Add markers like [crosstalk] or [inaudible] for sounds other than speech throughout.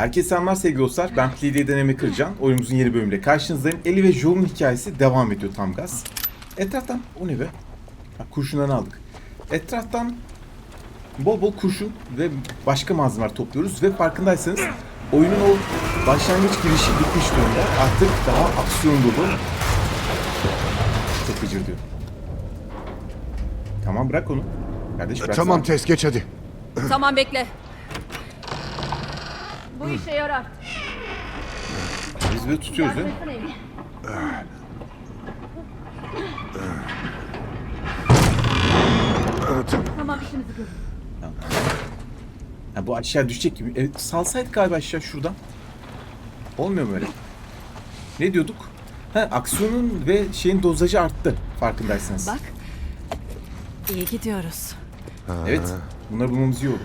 Herkese selamlar sevgili dostlar. Ben Plidya'dan Emre Kırcan. Oyunumuzun yeni bölümüyle karşınızdayım. Eli ve Joel'un hikayesi devam ediyor tam gaz. Etraftan, o ne be? Ha, kurşunları aldık. Etraftan bol bol kurşun ve başka malzemeler topluyoruz ve farkındaysanız oyunun o başlangıç girişi bitmiş durumda. Artık daha aksiyon dolu. Çok gıcır diyor. Tamam bırak onu. Kardeş bırak Tamam sana. tez geç hadi. Tamam bekle. Bu işe yarar. Biz böyle tutuyoruz değil mi? Yardım etsene Amy. Tamam işimizi gör. Ha, bu aşağı düşecek gibi. Evet, salsaydık galiba aşağı şuradan. Olmuyor mu öyle? Ne diyorduk? Ha, aksiyonun ve şeyin dozajı arttı farkındaysanız. Bak. İyi gidiyoruz. Evet. Bunları bulmamız iyi oldu.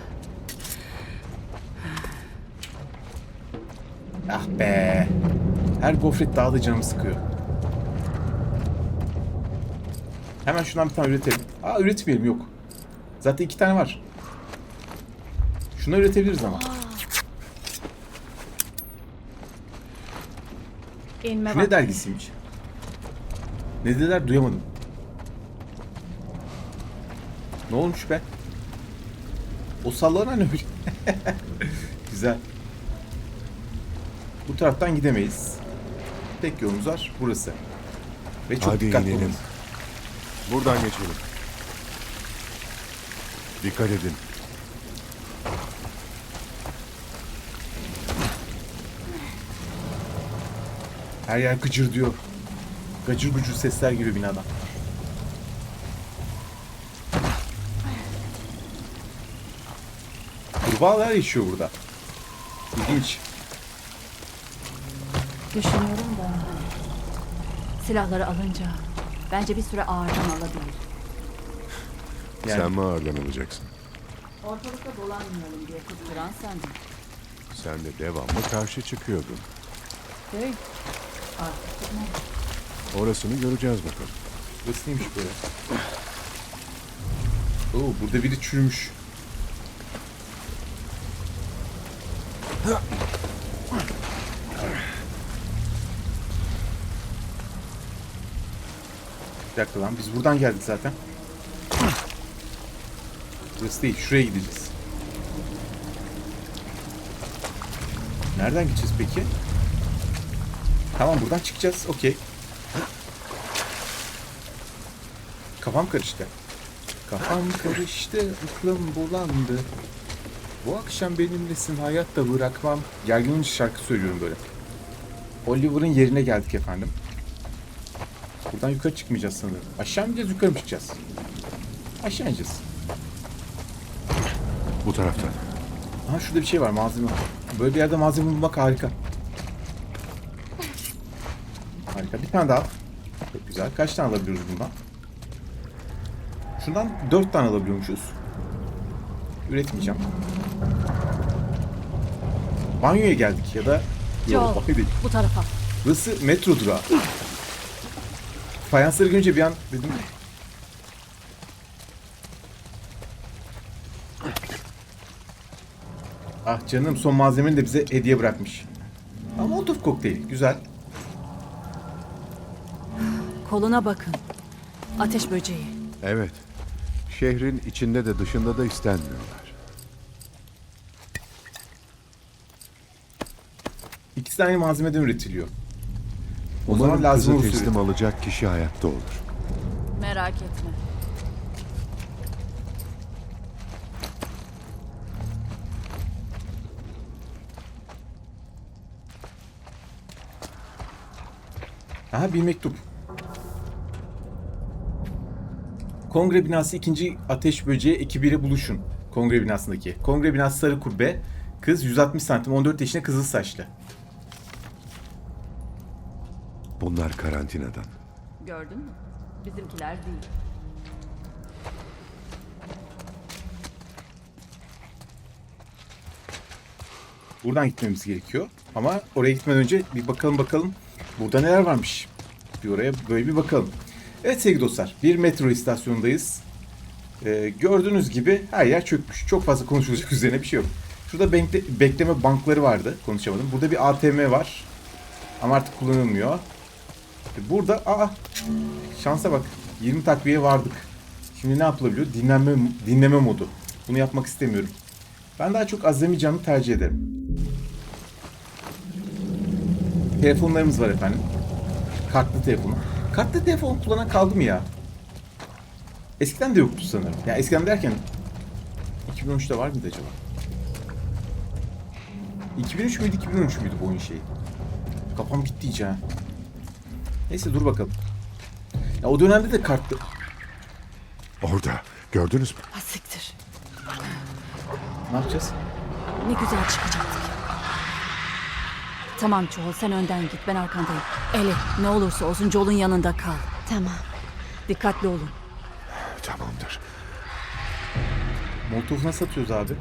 Ah be. Her gofret daha da canımı sıkıyor. Hemen şundan bir tane üretelim. Aa üretmeyelim yok. Zaten iki tane var. Şunu üretebiliriz ama. Şu ne vakti. dergisiymiş? Ne dediler duyamadım. Ne olmuş be? O sallanan [laughs] öyle. Güzel. Bu taraftan gidemeyiz. Tek yolumuz var burası. Ve çok Hadi dikkatli inelim. olmalıyız. Buradan geçelim. Dikkat edin. Her yer gıcır diyor. Gıcır gıcır sesler geliyor binadan. Kurbağalar yaşıyor burada. İlginç. Düşünüyorum da. Silahları alınca bence bir süre ağırdan alabilir. Yani Sen mi ağırdan alacaksın? Ortalıkta dolanmayalım diye kızdıran sendin. Sen de devamlı karşı çıkıyordun. Hey. Artık. Orasını göreceğiz bakalım. Burası neymiş böyle? Oo, burada biri çürümüş. Bir dakika lan biz buradan geldik zaten. Burası değil şuraya gideceğiz. Nereden gideceğiz peki? Tamam buradan çıkacağız okey. Kafam karıştı. Kafam karıştı, aklım bulandı. Bu akşam benimlesin, hayatta bırakmam. Gergin şarkı söylüyorum böyle. Oliver'ın yerine geldik efendim. Buradan yukarı çıkmayacağız sanırım. Aşağı mı ineceğiz, yukarı mı çıkacağız? Aşağı ineceğiz. Bu taraftan. Aha şurada bir şey var, malzeme. Böyle bir yerde malzeme bulmak harika. Harika. Bir tane daha. Çok güzel. Kaç tane alabiliyoruz bundan? Şundan dört tane alabiliyormuşuz. Üretmeyeceğim. Banyoya geldik ya da... Joel. Bu tarafa. Burası metro durağı. Fayansları görünce bir an dedim... Ah canım son malzemeni de bize hediye bırakmış. Ama Molotov kokteyl. Güzel. Koluna bakın. Ateş böceği. Evet. Şehrin içinde de dışında da istenmiyorlar. İkisi de aynı malzemeden üretiliyor. O Umarım zaman lazım kızı olursa teslim alacak kişi hayatta olur. Merak etme. Aha bir mektup. Kongre binası ikinci ateş böceği ekibiyle buluşun. Kongre binasındaki. Kongre binası sarı kubbe. Kız 160 santim 14 yaşında kızıl saçlı. Bunlar karantinadan. Gördün mü? Bizimkiler değil. Buradan gitmemiz gerekiyor. Ama oraya gitmeden önce bir bakalım bakalım burada neler varmış. Bir oraya böyle bir bakalım. Evet sevgili dostlar bir metro istasyonundayız. Ee, gördüğünüz gibi her yer çökmüş. Çok fazla konuşulacak [laughs] üzerine bir şey yok. Şurada bekle- bekleme bankları vardı. Konuşamadım. Burada bir ATM var. Ama artık kullanılmıyor. E, Burada aa şansa bak. 20 takviye vardık. Şimdi ne yapılabiliyor? Dinlenme dinleme modu. Bunu yapmak istemiyorum. Ben daha çok azami canlı tercih ederim. Telefonlarımız var efendim. Kartlı telefonu. Kartlı telefon kullanan kaldı mı ya? Eskiden de yoktu sanırım. Ya eskiden derken 2013'te var mıydı acaba? 2003 müydü 2013 müydü bu oyun şeyi? Kafam gitti iyice ha. Neyse dur bakalım. Ya o dönemde de kartlı... Orada. Gördünüz mü? Ha siktir. Ne yapacağız? Ne güzel çıkacaktık. Tamam Joel sen önden git ben arkandayım. Eli ne olursa olsun Joel'un yanında kal. Tamam. Dikkatli olun. Tamamdır. Molotov nasıl atıyoruz abi?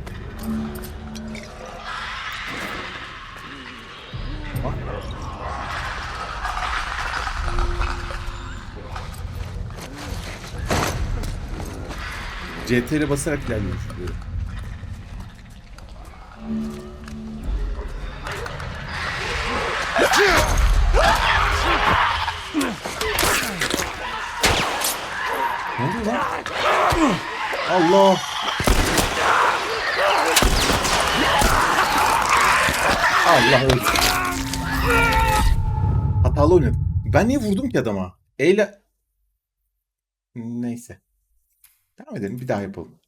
CT ile basarak ilerliyormuş lan? Allah! Allah öldü. Hatalı oynadım. Ben niye vurdum ki adama? Eyle... Neyse. Devam edelim. Bir daha yapalım.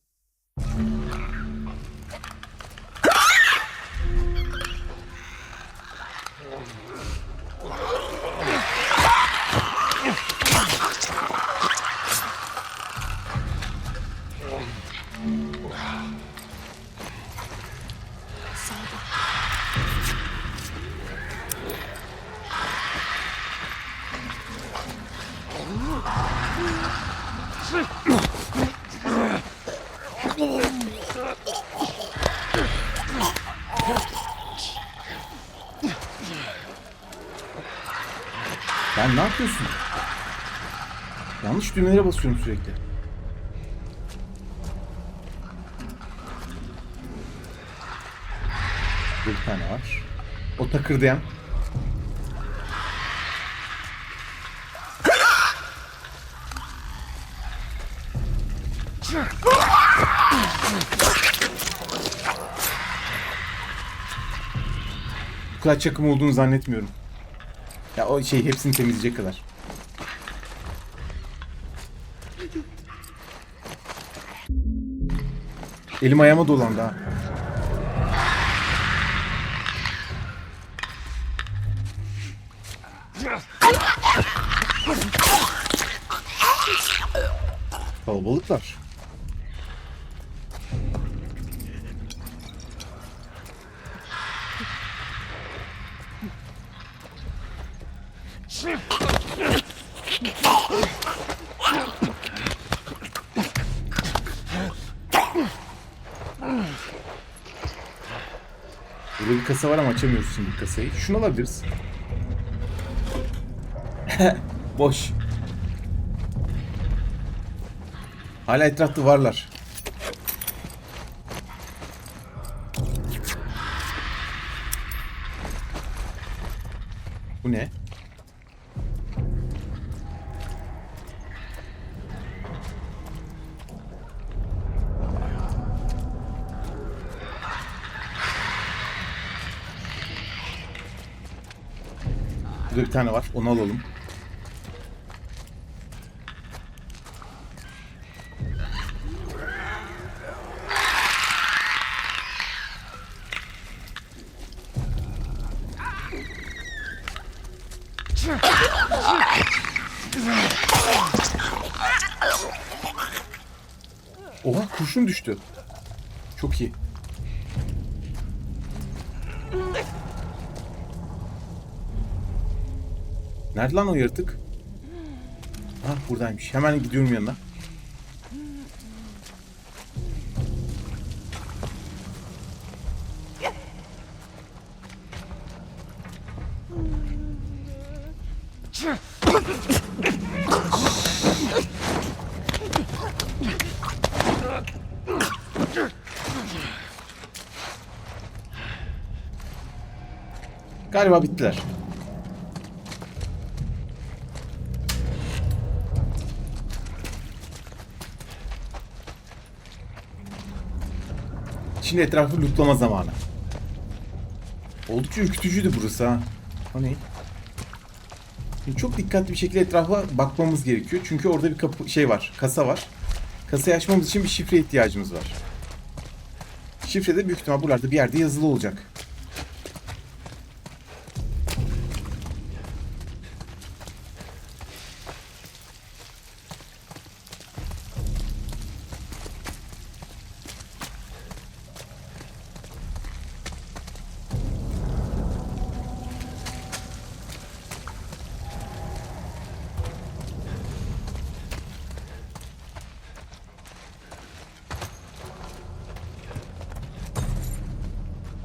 Ben ne yapıyorsun? Yanlış düğmelere basıyorum sürekli. Bir tane var. O takırdayan. Bu kadar çakım olduğunu zannetmiyorum. Ya o şey hepsini temizleyecek kadar. Elim ayağıma dolandı ha. Kalabalıklar. Burada bir kasa var ama açamıyoruz şimdi kasayı. Şunu alabiliriz. [laughs] Boş. Hala etrafta varlar. Bu ne? Burada bir tane var. Onu alalım. Oha kurşun düştü. Çok iyi. Nerede lan o yırtık? Ha buradaymış. Hemen gidiyorum yanına. Galiba bittiler. Şimdi etrafı lootlama zamanı. Oldukça ürkütücüydü burası ha. O ne? Şimdi çok dikkatli bir şekilde etrafa bakmamız gerekiyor. Çünkü orada bir kapı şey var, kasa var. Kasayı açmamız için bir şifre ihtiyacımız var. Şifre de büyük ihtimal buralarda bir yerde yazılı olacak.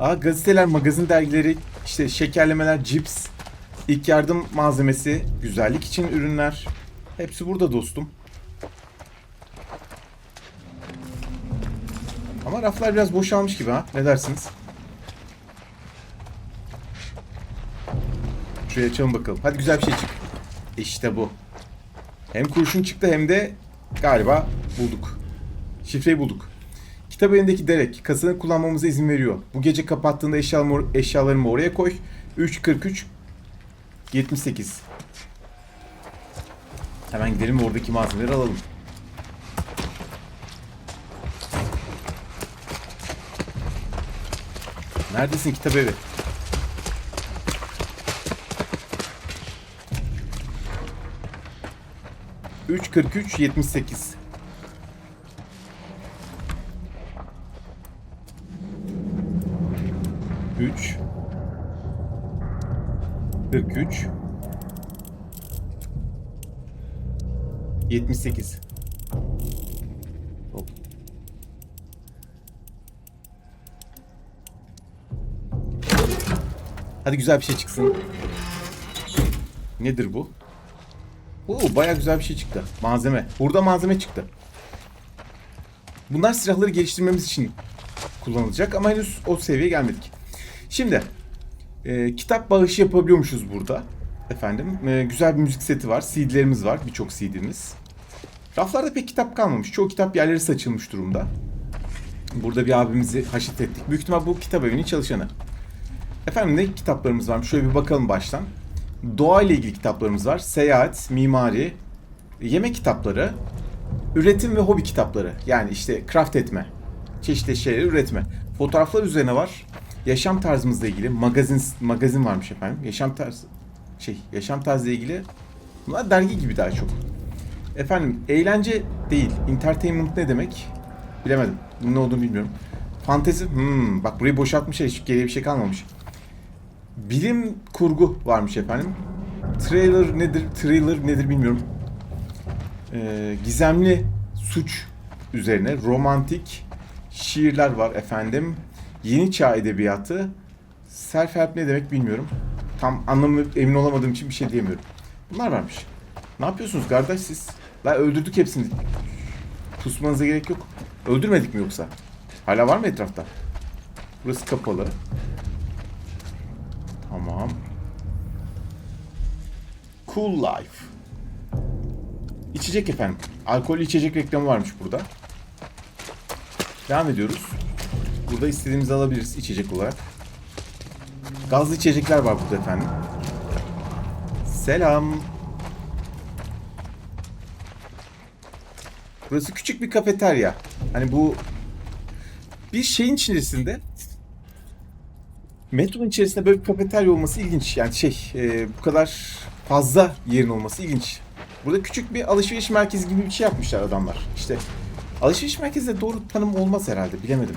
Aa, gazeteler, magazin dergileri, işte şekerlemeler, cips, ilk yardım malzemesi, güzellik için ürünler. Hepsi burada dostum. Ama raflar biraz boşalmış gibi ha. Ne dersiniz? Şuraya açalım bakalım. Hadi güzel bir şey çık. İşte bu. Hem kurşun çıktı hem de galiba bulduk. Şifreyi bulduk. Kitap elindeki Derek kasanı kullanmamıza izin veriyor. Bu gece kapattığında eşyalarımı, eşyalarımı oraya koy. 3.43 78 Hemen gidelim oradaki malzemeleri alalım. Neredesin kitap evi? Üç kırk üç yetmiş sekiz. Üç. Kırk üç. Yetmiş sekiz. Hop. Hadi güzel bir şey çıksın. Nedir bu? Oo, baya güzel bir şey çıktı. Malzeme. Burada malzeme çıktı. Bunlar silahları geliştirmemiz için kullanılacak ama henüz o seviyeye gelmedik. Şimdi e, kitap bağışı yapabiliyormuşuz burada. Efendim e, güzel bir müzik seti var. CD'lerimiz var. Birçok CD'miz. Raflarda pek kitap kalmamış. Çoğu kitap yerleri saçılmış durumda. Burada bir abimizi haşit ettik. Büyük ihtimal bu kitap evinin çalışanı. Efendim ne kitaplarımız var? Şöyle bir bakalım baştan. Doğa ile ilgili kitaplarımız var. Seyahat, mimari, yemek kitapları, üretim ve hobi kitapları. Yani işte craft etme, çeşitli şeyleri üretme. Fotoğraflar üzerine var. Yaşam tarzımızla ilgili magazin magazin varmış efendim. Yaşam tarzı şey, yaşam tarzıyla ilgili bunlar dergi gibi daha çok. Efendim eğlence değil. Entertainment ne demek? Bilemedim. Bunun ne olduğunu bilmiyorum. Fantezi. Hmm, bak burayı boşaltmışlar. Hiç geriye bir şey kalmamış. Bilim kurgu varmış efendim. Trailer nedir? Thriller nedir bilmiyorum. Ee, gizemli suç üzerine romantik şiirler var efendim. Yeni çağ edebiyatı. Self-help ne demek bilmiyorum. Tam anlamı emin olamadığım için bir şey diyemiyorum. Bunlar varmış. Ne yapıyorsunuz kardeş siz? La öldürdük hepsini. Pusmanıza gerek yok. Öldürmedik mi yoksa? Hala var mı etrafta? Burası kapalı. Tamam. Cool Life. İçecek efendim. Alkollü içecek reklamı varmış burada. Devam ediyoruz. Burada istediğimizi alabiliriz içecek olarak. Gazlı içecekler var burada efendim. Selam. Burası küçük bir kafeterya. Hani bu bir şeyin içerisinde metronun içerisinde böyle bir kafeterya olması ilginç. Yani şey e, bu kadar fazla yerin olması ilginç. Burada küçük bir alışveriş merkezi gibi bir şey yapmışlar adamlar. İşte alışveriş merkezi de doğru tanım olmaz herhalde bilemedim.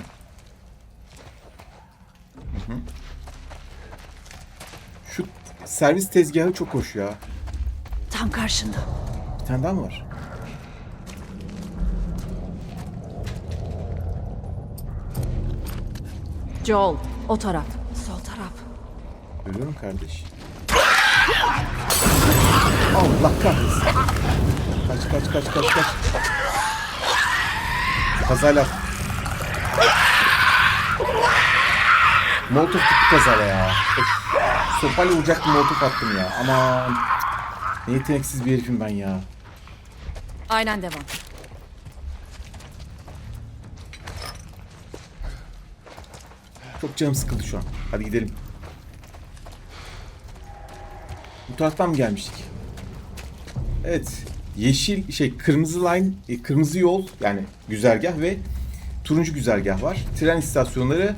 Hı. Şu servis tezgahı çok hoş ya. Tam karşında. Bir tane daha mı var? Joel, o taraf. Sol taraf. Görüyorum kardeş. Allah kahretsin. Kaç kaç kaç kaç kaç. Kazayla. Molotof gitti kazara ya. Öf. Sopayla vuracaktım molotof attım ya. Aman. Ne yeteneksiz bir herifim ben ya. Aynen devam. Çok canım sıkıldı şu an. Hadi gidelim. Bu taraftan mı gelmiştik? Evet. Yeşil şey kırmızı line, e, kırmızı yol yani güzergah ve turuncu güzergah var. Tren istasyonları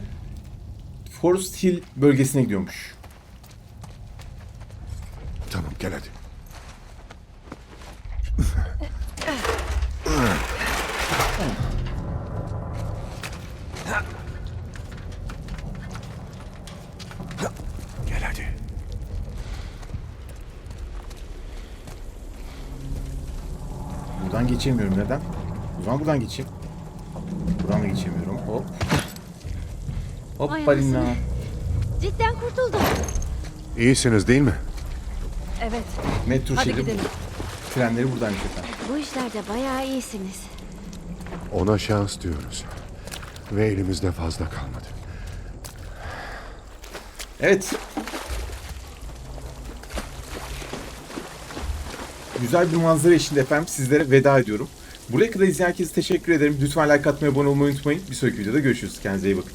Forest Hill bölgesine gidiyormuş. Tamam gel hadi. Gel hadi. Buradan geçemiyorum. Neden? O zaman buradan geçeyim. Buradan da geçemiyorum. Hop. Hop Ay balina. anasını. Cidden kurtuldum. İyisiniz değil mi? Evet. Metro Hadi şeridi. gidelim. Trenleri buradan efendim. Bu işlerde bayağı iyisiniz. Ona şans diyoruz. Ve elimizde fazla kalmadı. Evet. Güzel bir manzara eşliğinde efendim sizlere veda ediyorum. Buraya kadar izleyen herkese teşekkür ederim. Lütfen like atmayı, abone olmayı unutmayın. Bir sonraki videoda görüşürüz. Kendinize iyi bakın.